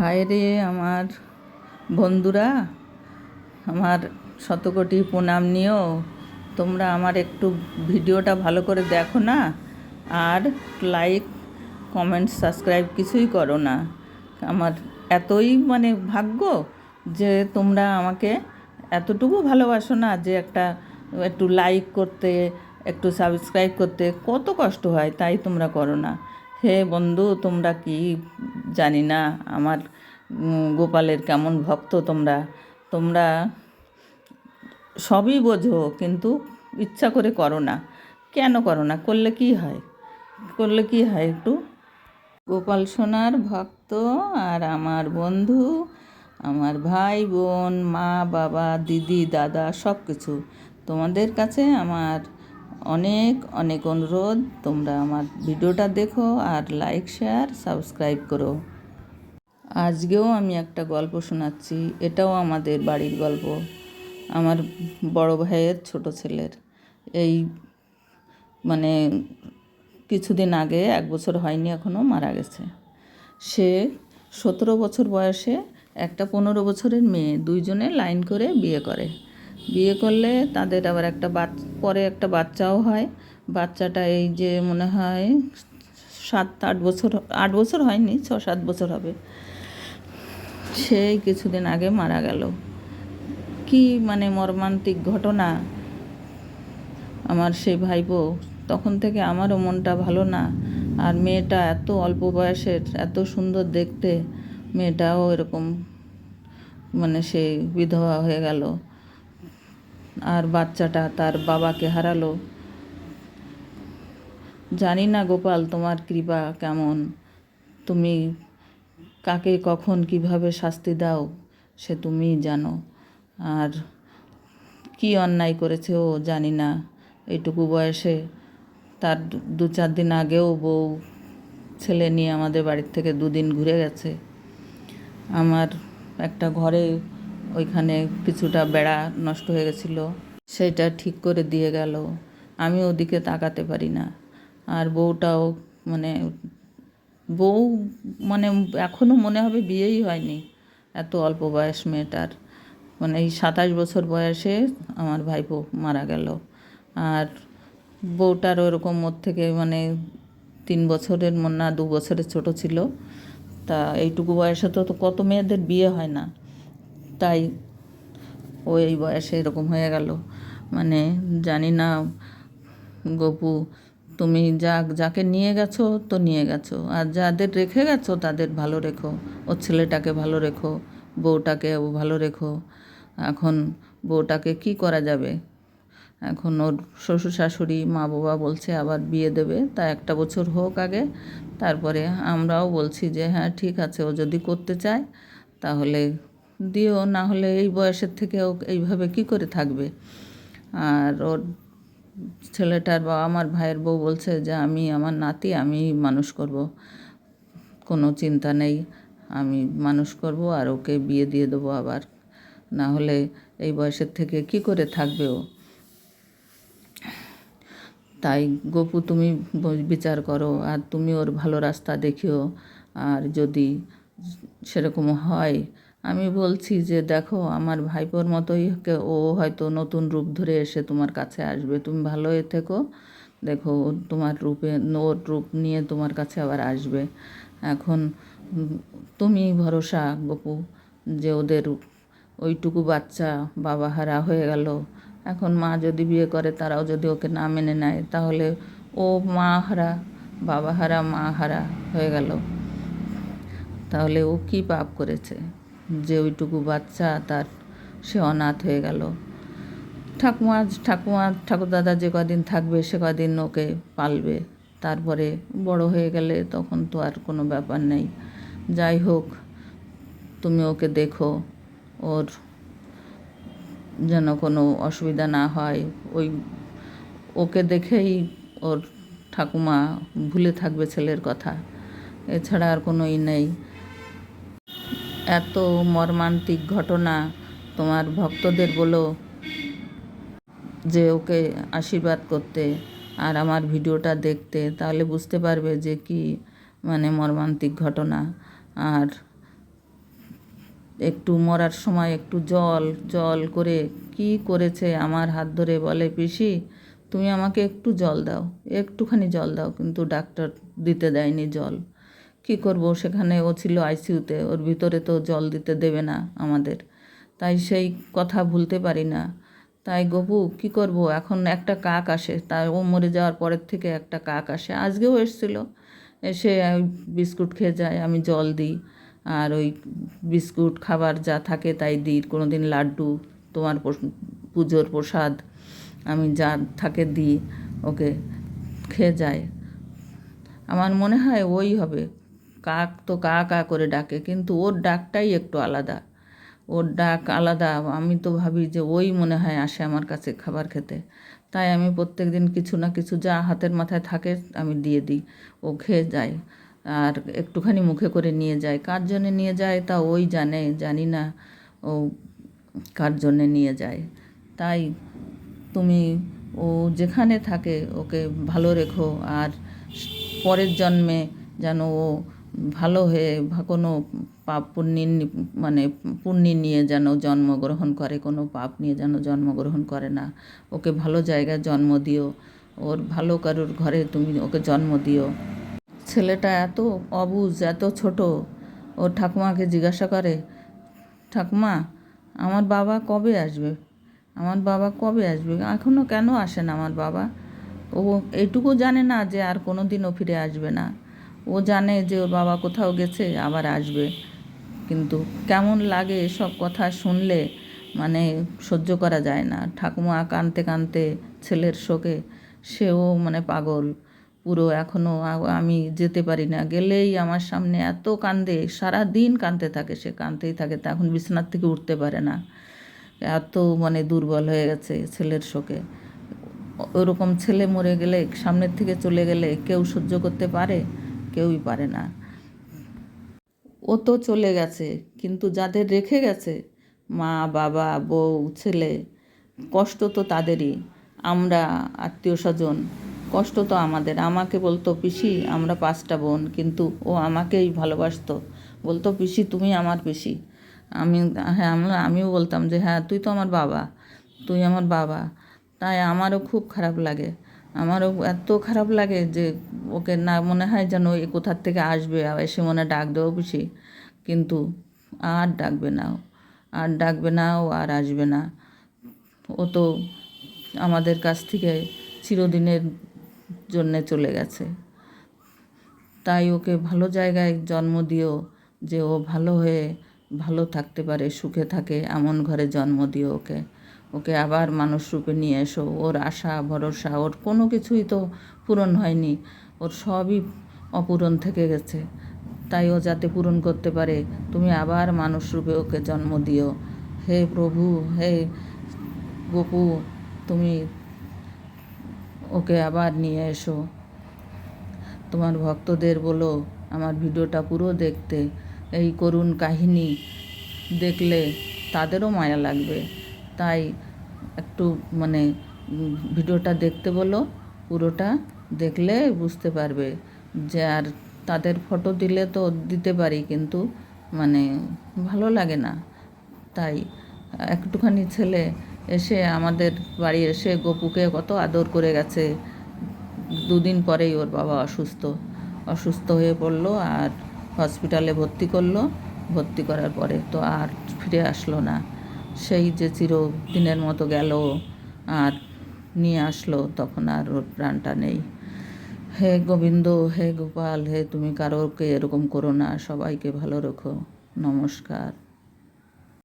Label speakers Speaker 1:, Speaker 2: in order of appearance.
Speaker 1: হায় রে আমার বন্ধুরা, আমার শতকোটি প্রণাম নিও। তোমরা আমার একটু ভিডিওটা ভালো করে দেখো না, আর লাইক কমেন্ট সাবস্ক্রাইব কিছুই করো না। আমার এতই মানে ভাগ্য যে তোমরা আমাকে এতটুকু ভালোবাসো না যে একটা একটু লাইক করতে, একটু সাবস্ক্রাইব করতে, কত কষ্ট হয়, তাই তোমরা করো না। হে বন্ধু, তোমরা কি জানি না, আমার গোপালের কেমন ভক্ত তোমরা। তোমরা সবই বোঝো, কিন্তু ইচ্ছা করে করো না। কেন করো না? করলে কি হয়? করলে কি হয় একটু? গোপাল সোনার ভক্ত আর আমার বন্ধু, আমার ভাই বোন, মা, বাবা, দিদি, দাদা সব কিছু তোমাদের কাছে আমার অনেক অনেক অনুরোধ। তোমরা আমার ভিডিওটা দেখো আর লাইক শেয়ার সাবস্ক্রাইব করো। আজকেও আমি একটা গল্প শোনাচ্ছি। এটাও আমাদের বাড়ির গল্প। আমার বড় ভাইয়ের ছোট ছেলের। এই মানে কিছুদিন আগে, এক বছর হয়নি এখনও মারা গেছে। সে সতেরো বছর বয়সে একটা পনেরো বছরের মেয়ে, দুইজনে লাইন করে বিয়ে করে। বিয়ে করলে তাদের আবার একটা বাচ, পরে একটা বাচ্চাও হয়। বাচ্চাটা এই যে মনে হয় সাত, আট বছর আট বছর হয়নি, ছ, সাত বছর হবে। সেই কিছুদিন আগে মারা গেল। কি মানে মর্মান্তিক ঘটনা। আমার সেই ভাইপো, তখন থেকে আমারও মনটা ভালো না। আর মেয়েটা এত অল্প বয়সের, এত সুন্দর দেখতে, মেয়েটাও এরকম মানে সেই বিধবা হয়ে গেল। আর বাচ্চাটা তার বাবাকে হারালো। জানি না গোপাল, তোমার কৃপা কেমন? তুমি কাকে কখন কীভাবে শাস্তি দাও, সে তুমিই জানো। আর কি অন্যায় করেছে ও জানি না। এইটুকু বয়সে তার দু- চার দিন আগেও বউ, ছেলে নিয়ে আমাদের বাড়ির থেকে দুদিন ঘুরে গেছে। আমার একটা ঘরে ওইখানে কিছুটা বেড়া নষ্ট হয়ে গেছিল, সেটা ঠিক করে দিয়ে গেল। আমি ওদিকে তাকাতে পারি না। আর বউটাও মানে বউ মানে এখনও মনে হবে বিয়েই হয়নি। এত অল্প বয়স মেয়েটার। মানে এই সাতাশ বছর বয়সে আমার ভাইপো মারা গেল। আর বউটার ওরকম ওর থেকে মানে তিন বছরের মনে না দু বছরের ছোট ছিল। তা এইটুকু বয়সে তো কত মেয়েদের বিয়ে হয় না। তাই ও এই বয়সে এরকম হয়ে গেল। মানে জানি না, গপু, তুমি যা, যাকে নিয়ে গেছো তো নিয়ে গেছো। আর যাদের রেখে গেছো তাদের ভালো রেখো। ওর ছেলেটাকে ভালো রেখো বউটাকেও ভালো রেখো। এখন বউটাকে কি করা যাবে? এখন ওর শ্বশুর শাশুড়ি, মা বাবা বলছে আবার বিয়ে দেবে। তা একটা বছর হোক আগে। তারপরে আমরাও বলছি যে হ্যাঁ ঠিক আছে, ও যদি করতে চায় তাহলে দিও, না হলে এই বয়সের থেকে ও এইভাবে কি করে থাকবে? আর ওর ছেলেটার বা আমার ভাইয়ের বউ বলছে যে, আমি, আমার নাতি, আমি মানুষ করব। কোনো চিন্তা নেই, আমি মানুষ করব আর ওকে বিয়ে দিয়ে দেবো আবার। না হলে এই বয়সের থেকে কি করে থাকবে ও? তাই গপু, তুমি বিচার করো আর তুমি ওর ভালো রাস্তা দেখিও। আর যদি সেরকম হয় আমি বলছি যে, দেখো, আমার ভাইপোর মতোই ও হয়তো নতুন রূপ ধরে এসে তোমার কাছে আসবে। তুমি ভালো হয়ে থেকো। দেখো তোমার রূপে, ওর রূপ নিয়ে তোমার কাছে আবার আসবে। এখন তুমি ভরসা গপু যে ওদের ওইটুকু বাচ্চা বাবা হারা হয়ে গেল। এখন মা যদি বিয়ে করে, তারাও যদি ওকে না মেনে নেয়, তাহলে ও মা হারা, বাবা হারা, মা হারা হয়ে গেল। তাহলে ও কী পাপ করেছে? যে ওইটুকু বাচ্চা, তার সে অনাথ হয়ে গেল। ঠাকুমা ঠাকুমা, ঠাকুরদাদা যে কদিন থাকবে, সে কদিন ওকে পালবে। তারপরে বড় হয়ে গেলে তখন তো আর কোনো ব্যাপার নেই। যাই হোক, তুমি ওকে দেখো। ওর যেন কোনো অসুবিধা না হয়, ওই ওকে দেখেই ওর ঠাকুমা ভুলে থাকবে ছেলের কথা। এছাড়া আর কোনো ই নেই। এত মর্মান্তিক ঘটনা তোমার ভক্তদের বলো যে ওকে আশীর্বাদ করতে আর আমার ভিডিওটা দেখতে, তাহলে বুঝতে পারবে যে কি মানে মর্মান্তিক ঘটনা। আর একটু মরার সময় একটু জল জল করে কি করেছে আমার হাত ধরে বলে, পিসি, তুমি আমাকে একটু জল দাও, একটুখানি জল দাও। কিন্তু ডাক্তার দিতে দেয়নি জল। কি করব? সেখানে ও ছিল আইসিইউতে ওর ভিতরে তো জল দিতে দেবে না আমাদের। তাই সেই কথা ভুলতে পারি না। তাই গপু, কি করব? এখন একটা কাক আসে। তাই ও মরে যাওয়ার পরের থেকে একটা কাক আসে। আজকেও এসছিল। এসে বিস্কুট খেয়ে যায় আমি জল দিই। আর ওই বিস্কুট, খাবার যা থাকে তাই দিই। কোনো দিন লাড্ডু, তোমার পুজোর প্রসাদ, আমি যা থাকে দিই, ওকে, খেয়ে যায় আমার মনে হয় ওই হবে। কাক তো কা কা করে ডাকে, কিন্তু ওর ডাকটাই একটু আলাদা। ওর ডাক আলাদা, আমি তো ভাবি যে ওই মনে হয় আসে আমার কাছে খাবার খেতে। তাই আমি প্রত্যেক দিন কিছু না কিছু যা হাতের মাথায় থাকে আমি দিয়ে দিই, ও খেয়ে যায় আর একটুখানি মুখে করে নিয়ে যায়। কার জন্যে নিয়ে যায় তা ওই জানে, জানি না ও কার জন্যে নিয়ে যায়। তাই তুমি ও যেখানে থাকে ওকে ভালো রেখো আর পরের জন্মে যেন ও ভালো হয়ে কোনো পাপ পুণ্যি মানে পুণ্যি নিয়ে যেন জন্মগ্রহণ করে, কোনো পাপ নিয়ে যেন জন্মগ্রহণ করে না। ওকে ভালো জায়গায় জন্ম দিও। ওর ভালো কারোর ঘরে তুমি ওকে জন্ম দিও। ছেলেটা এত অবুজ, এত ছোট। ওর ঠাকুমাকে জিজ্ঞাসা করে, ঠাকুমা, আমার বাবা কবে আসবে? আমার বাবা কবে আসবে? এখনও কেন আসে না আমার বাবা? ও এইটুকু জানে না যে আর কোনো দিন ও ফিরে আসবে না। ও জানে যে ওর বাবা কোথাও গেছে, আবার আসবে। কিন্তু কেমন লাগে এসব কথা শুনলে মানে সহ্য করা যায় না। ঠাকুমা কাঁদতে কাঁদতে ছেলের শোকে, সেও মানে পাগল। পুরো এখনও আমি যেতে পারি না। গেলেই আমার সামনে এত কান্দে সারা দিন কাঁদতে থাকে সে কাঁদতেই থাকে, তা এখন বিছানার থেকে উঠতে পারে না। এত মানে দুর্বল হয়ে গেছে ছেলের শোকে। ওরকম ছেলে মরে গেলে, সামনের থেকে চলে গেলে কেউ সহ্য করতে পারে? কেউই পারে না। ও তো চলে গেছে, কিন্তু যাদের রেখে গেছে, মা, বাবা, বউ, ছেলে, কষ্ট তো তাদেরই। আমরা আত্মীয় স্বজন, কষ্ট তো আমাদের। আমাকে বলতো, পিসি, আমরা পাঁচটা বোন, কিন্তু ও আমাকেই ভালোবাসতো। বলতো, পিসি, তুমি আমার পিসি। আমি হ্যাঁ আমরা, আমিও বলতাম যে হ্যাঁ তুই তো আমার বাবা, তুই আমার বাবা। তাই আমারও খুব খারাপ লাগে। আমারও এত খারাপ লাগে যে ওকে না মনে হয় যেন এ কোথার থেকে আসবে, আবার এসে মনে ডাক দেবো পিসি কিন্তু আর ডাকবে না আর ডাকবে না ও, আর আসবে না। ও তো আমাদের কাছ থেকে চিরদিনের জন্যে চলে গেছে। তাই ওকে ভালো জায়গায় জন্ম দিও যে ও ভালো হয়ে ভালো থাকতে পারে, সুখে থাকে, এমন ঘরে জন্ম দিও ওকে। ওকে আবার মানুষ রূপে নিয়ে এসো। ওর আশা, ভরসা, ওর কোনো কিছুই তো পূরণ হয়নি। ওর সবই অপূরণ থেকে গেছে। তাই ও যাতে পূরণ করতে পারে, তুমি আবার মানুষ রূপে ওকে জন্ম দিও। হে প্রভু, হে গোপু, তুমি ওকে আবার নিয়ে এসো। তোমার ভক্তদের বলো, আমার ভিডিওটা পুরো দেখতে। এই করুণ কাহিনী দেখলে তাদেরও মায়া লাগবে। তাই একটু মানে ভিডিওটা দেখতে বলো, পুরোটা দেখলে বুঝতে পারবে যে আর তাদের ফটো দিলে তো দিতে পারি কিন্তু মানে ভালো লাগে না। তাই একটুখানি ছেলে এসে আমাদের বাড়ি এসে গপুকে কত আদর করে গেছে। দুদিন পরেই ওর বাবা অসুস্থ অসুস্থ হয়ে পড়ল আর হসপিটালে ভর্তি করল। ভর্তি করার পরে তো আর ফিরে আসলো না। সেই যে চিরদিনের মতো গেল আর নিয়ে আসলো, তখন আর ওর প্রাণটা নেই। হে গোবিন্দ, হে গোপাল, হে তুমি কারোকে এরকম করো না, সবাইকে ভালো রেখো। নমস্কার।